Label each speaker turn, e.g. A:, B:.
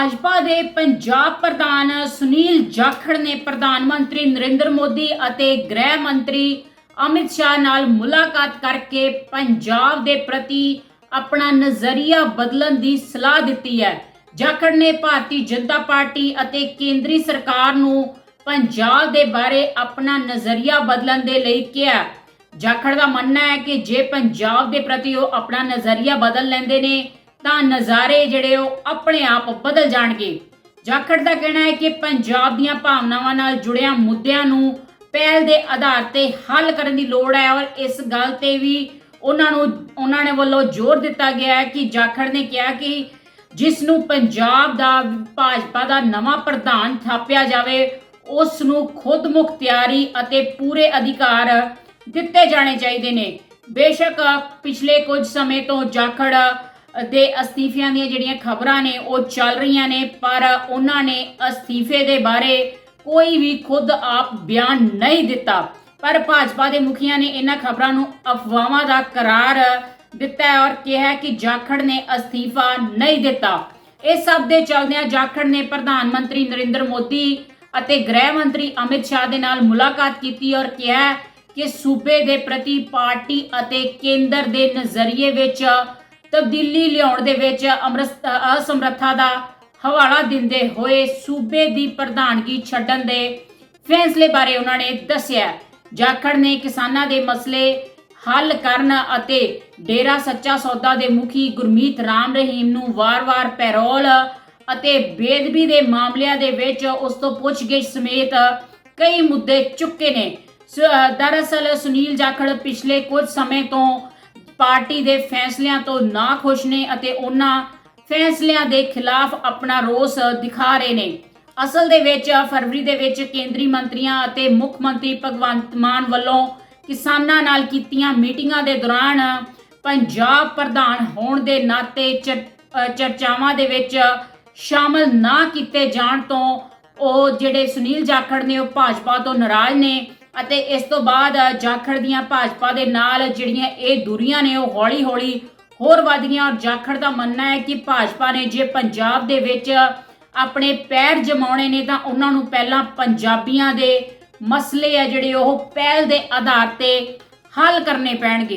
A: ਭਾਜਪਾ ਦੇ ਪੰਜਾਬ ਪ੍ਰਧਾਨ ਸੁਨੀਲ ਜਾਖੜ ਨੇ ਪ੍ਰਧਾਨ ਮੰਤਰੀ ਨਰਿੰਦਰ ਮੋਦੀ ਅਤੇ ਗ੍ਰਹਿ ਮੰਤਰੀ ਅਮਿਤ ਸ਼ਾਹ ਨਾਲ ਮੁਲਾਕਾਤ ਕਰਕੇ ਪੰਜਾਬ ਦੇ ਪ੍ਰਤੀ ਆਪਣਾ ਨਜ਼ਰੀਆ ਬਦਲਣ ਦੀ ਸਲਾਹ ਦਿੱਤੀ ਹੈ। ਜਾਖੜ ਨੇ ਭਾਰਤੀ ਜਨਤਾ ਪਾਰਟੀ ਅਤੇ ਕੇਂਦਰੀ ਸਰਕਾਰ ਨੂੰ ਪੰਜਾਬ ਦੇ ਬਾਰੇ ਆਪਣਾ ਨਜ਼ਰੀਆ ਬਦਲਣ ਦੇ ਲਈ ਕਿਹਾ। ਜਾਖੜ ਦਾ ਮੰਨਣਾ ਹੈ ਕਿ ਜੇ ਪੰਜਾਬ ਦੇ ਪ੍ਰਤੀ ਉਹ ਆਪਣਾ ਨਜ਼ਰੀਆ ਬਦਲ ਲੈਂਦੇ ਨੇ ਤਾਂ ਨਜ਼ਾਰੇ ਜਿਹੜੇ ਉਹ ਆਪਣੇ ਆਪ ਬਦਲ ਜਾਣਗੇ। ਜਾਖੜ ਦਾ ਕਹਿਣਾ ਹੈ ਕਿ ਪੰਜਾਬ ਦੀਆਂ ਭਾਵਨਾਵਾਂ ਨਾਲ ਜੁੜਿਆ ਮੁੱਦਿਆਂ ਨੂੰ ਪਹਿਲ ਦੇ ਆਧਾਰ ਤੇ ਹੱਲ ਕਰਨ ਦੀ ਲੋੜ ਹੈ ਔਰ ਇਸ ਗੱਲ ਤੇ ਵੀ ਉਹਨਾਂ ਨੂੰ, ਉਹਨਾਂ ਨੇ ਵੱਲੋਂ ਜ਼ੋਰ ਦਿੱਤਾ ਗਿਆ ਹੈ ਕਿ ਜਾਖੜ ਨੇ ਕਿਹਾ ਕਿ ਜਿਸ ਨੂੰ ਪੰਜਾਬ ਦਾ, ਭਾਜਪਾ ਦਾ ਨਵਾਂ ਪ੍ਰਧਾਨ ਥਾਪਿਆ ਜਾਵੇ ਉਸ ਨੂੰ ਖੁਦ ਮੁਖਤਿਆਰੀ ਅਤੇ ਪੂਰੇ ਅਧਿਕਾਰ ਦਿੱਤੇ ਜਾਣੇ ਚਾਹੀਦੇ ਨੇ। ਬੇਸ਼ੱਕ ਪਿਛਲੇ ਕੁਝ ਸਮੇਂ ਤੋਂ ਜਾਖੜ ਦੇ ਅਸਤੀਫਿਆਂ ਦੀਆਂ ਜਿਹੜੀਆਂ ਖਬਰਾਂ ਨੇ, ਉਹ ਚੱਲ ਰਹੀਆਂ ਨੇ, ਪਰ ਉਹਨਾਂ ਨੇ ਅਸਤੀਫੇ ਦੇ ਬਾਰੇ ਕੋਈ ਵੀ ਖੁਦ ਆਪ ਬਿਆਨ ਨਹੀਂ ਦਿੱਤਾ। ਪਰ ਭਾਜਪਾ ਦੇ ਮੁਖੀਆਂ ਨੇ ਇਹਨਾਂ ਖਬਰਾਂ ਨੂੰ ਅਫਵਾਹਾਂ ਦਾ ਕਰਾਰ ਦਿੱਤਾ ਔਰ ਕਿਹਾ ਕਿ ਜਾਖੜ ਨੇ ਅਸਤੀਫਾ ਨਹੀਂ ਦਿੱਤਾ। ਇਹ ਸਭ ਦੇ ਚੱਲਦਿਆਂ ਜਾਖੜ ਨੇ ਪ੍ਰਧਾਨ ਮੰਤਰੀ ਨਰਿੰਦਰ ਮੋਦੀ ਅਤੇ ਗ੍ਰਹਿ ਮੰਤਰੀ ਅਮਿਤ ਸ਼ਾਹ ਦੇ ਨਾਲ ਮੁਲਾਕਾਤ ਕੀਤੀ ਔਰ ਕਿਹਾ ਕਿ ਸੂਬੇ ਦੇ ਪ੍ਰਤੀ ਪਾਰਟੀ ਅਤੇ ਕੇਂਦਰ ਦੇ ਨਜ਼ਰੀਏ ਵਿੱਚ ਤਬਦੀਲੀ ਲਿਆਉਣ ਦੇ ਵਿੱਚ ਅਮਰਸ- ਅਸਮਰੱਥਾ ਦਾ ਹਵਾਲਾ ਦਿੰਦੇ ਹੋਏ ਸੂਬੇ ਦੀ ਪ੍ਰਧਾਨਗੀ ਛੱਡਣ ਦੇ ਫੈਸਲੇ ਬਾਰੇ ਉਹਨਾਂ ਨੇ ਦੱਸਿਆ। ਜਾਖੜ ਨੇ ਕਿਸਾਨਾਂ ਦੇ ਮਸਲੇ ਹੱਲ ਕਰਨ ਅਤੇ ਡੇਰਾ ਸੱਚਾ ਸੌਦਾ ਦੇ ਮੁਖੀ ਗੁਰਮੀਤ ਰਾਮ ਰਹੀਮ ਨੂੰ ਵਾਰ-ਵਾਰ ਪੈਰੋਲ ਅਤੇ ਬੇਦਬੀ ਦੇ ਮਾਮਲਿਆਂ ਦੇ ਵਿੱਚ ਉਸ ਤੋਂ ਪੁੱਛਗਿੱਛ ਸਮੇਤ ਕਈ ਮੁੱਦੇ ਚੁੱਕੇ ਨੇ। ਦਰਅਸਲ ਸੁਨੀਲ ਜਾਖੜ ਪਿਛਲੇ ਕੁਝ ਸਮੇਂ ਤੋਂ ਪਾਰਟੀ ਦੇ ਫੈਸਲਿਆਂ ਤੋਂ ਨਾ ਖੁਸ਼ ਨੇ ਅਤੇ ਉਹਨਾਂ ਫੈਸਲਿਆਂ ਦੇ ਖਿਲਾਫ ਆਪਣਾ ਰੋਸ ਦਿਖਾ ਰਹੇ ਨੇ। ਅਸਲ ਦੇ ਵਿੱਚ ਫਰਵਰੀ ਦੇ ਵਿੱਚ ਕੇਂਦਰੀ ਮੰਤਰੀਆਂ ਅਤੇ ਮੁੱਖ ਮੰਤਰੀ ਭਗਵੰਤ ਮਾਨ ਵੱਲੋਂ ਕਿਸਾਨਾਂ ਨਾਲ ਕੀਤੀਆਂ ਮੀਟਿੰਗਾਂ ਦੇ ਦੌਰਾਨ ਪੰਜਾਬ ਪ੍ਰਧਾਨ ਹੋਣ ਦੇ ਨਾਤੇ ਚਰਚਾਵਾਂ ਦੇ ਵਿੱਚ ਸ਼ਾਮਲ ਨਾ ਕੀਤੇ ਜਾਣ ਤੋਂ ਉਹ ਜਿਹੜੇ ਸੁਨੀਲ ਜਾਖੜ ਨੇ ਉਹ ਭਾਜਪਾ ਤੋਂ ਨਾਰਾਜ਼ ਨੇ। ਅਤੇ ਇਸ ਤੋਂ ਬਾਅਦ ਜਾਖੜ ਦੀਆਂ ਭਾਜਪਾ ਦੇ ਨਾਲ ਜਿਹੜੀਆਂ ਇਹ ਦੂਰੀਆਂ ਨੇ ਉਹ ਹੌਲੀ-ਹੌਲੀ ਹੋਰ ਵਧ ਗਈਆਂ ਔਰ ਜਾਖੜ ਦਾ ਮੰਨਣਾ ਹੈ ਕਿ ਭਾਜਪਾ ਨੇ ਜੇ ਪੰਜਾਬ ਦੇ ਵਿੱਚ ਆਪਣੇ ਪੈਰ ਜਮਾਉਣੇ ਨੇ ਤਾਂ ਉਹਨਾਂ ਨੂੰ ਪਹਿਲਾਂ ਪੰਜਾਬੀਆਂ ਦੇ ਮਸਲੇ ਆ ਜਿਹੜੇ ਉਹ ਪਹਿਲ ਦੇ ਆਧਾਰ ਤੇ ਹੱਲ ਕਰਨੇ ਪੈਣਗੇ।